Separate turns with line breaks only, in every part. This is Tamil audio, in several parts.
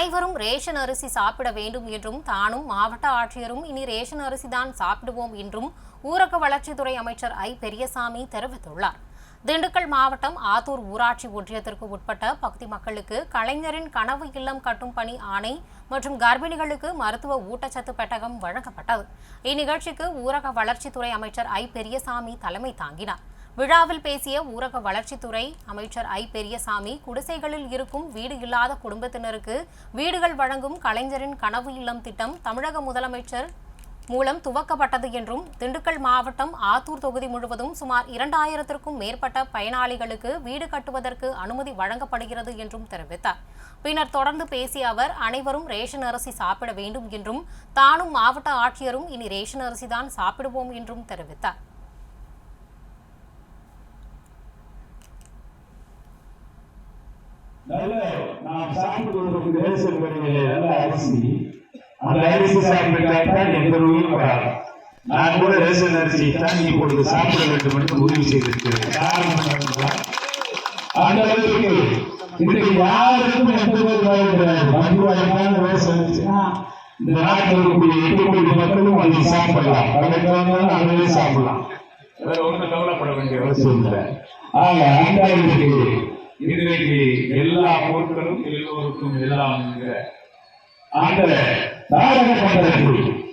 அனைவரும் ரேஷன் அரிசி சாப்பிட வேண்டும் என்றும் தானும் மாவட்ட ஆட்சியரும் இனி ரேஷன் அரிசி தான் சாப்பிடுவோம் என்றும் ஊரக வளர்ச்சித்துறை அமைச்சர் ஐ. பெரியசாமி தெரிவித்துள்ளார். திண்டுக்கல் மாவட்டம் ஆத்தூர் ஊராட்சி ஒன்றியத்திற்கு உட்பட்ட பகுதி மக்களுக்கு கலைஞரின் கனவு இல்லம் கட்டும் பணி ஆணை மற்றும் கர்ப்பிணிகளுக்கு மருத்துவ ஊட்டச்சத்து பெட்டகம் வழங்கப்பட்டது. இந்நிகழ்ச்சிக்கு ஊரக வளர்ச்சித்துறை அமைச்சர் ஐ. பெரியசாமி தலைமை தாங்கினார். விழாவில் பேசிய ஊரக வளர்ச்சித்துறை அமைச்சர் ஐ. பெரியசாமி குடிசைகளில் இருக்கும் வீடு இல்லாத குடும்பத்தினருக்கு வீடுகள் வழங்கும் கலைஞரின் கனவு இல்லம் திட்டம் தமிழக முதலமைச்சர் மூலம் துவக்கப்பட்டது என்றும் திண்டுக்கல் மாவட்டம் ஆத்தூர் தொகுதி முழுவதும் சுமார் இரண்டாயிரத்திற்கும் மேற்பட்ட பயனாளிகளுக்கு வீடு கட்டுவதற்கு அனுமதி வழங்கப்படுகிறது என்றும் தெரிவித்தார். பின்னர் தொடர்ந்து பேசிய அவர் அனைவரும் ரேஷன் அரிசி சாப்பிட வேண்டும் என்றும் தானும் மாவட்ட ஆட்சியரும் இனி ரேஷன் அரிசி தான் சாப்பிடுவோம் என்றும் தெரிவித்தார்.
நல்ல நாம் சாப்பிட்டு கொண்டிருக்கும் ரேஷன் கடையிலே நல்ல அரிசி. அந்த அரிசி சாப்பிட்டால் எந்த நோயும் வராது. நான் கூட ரேஷன் அரிசி தான் இப்பொழுது சாப்பிட வேண்டும் என்று முடிவு செய்திருக்கிறேன். அந்த அளவுக்கு இன்றைக்கு யாருக்கும் எந்த பத்து ரூபாய்க்கான ரேஷன் அரிசினா இந்த நாட்டில் இருக்கக்கூடிய எட்டு கோடி மக்களும் அதை சாப்பிடலாம். பழைய அதுவே சாப்பிடலாம். ஒன்றும் கவலைப்பட வேண்டிய அவசியம் இல்லை. ஆக அந்த அளவுக்கு இன்றைக்கு எல்லா பொருட்களும் எல்லோருக்கும் எல்லாம் என்கிற அந்த நாடக மன்றத்தில்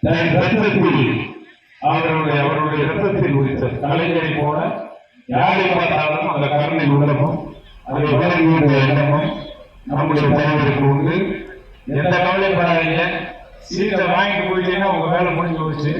தன் ரத்தத்தில் அவருடைய அவருடைய ரத்தத்தில் உரித்த கலைஞரை போல யாரை பார்த்தாலும் அந்த கருணை உள்ளமும் அதை வழங்குகின்ற எண்ணமும் நம்முடைய தலைவருக்கு உண்டு. எந்த கவலைப்படாதீங்க. சீட்டை வாங்கிட்டு போயிட்டீங்கன்னா உங்க வேலை முடிஞ்சு போச்சு.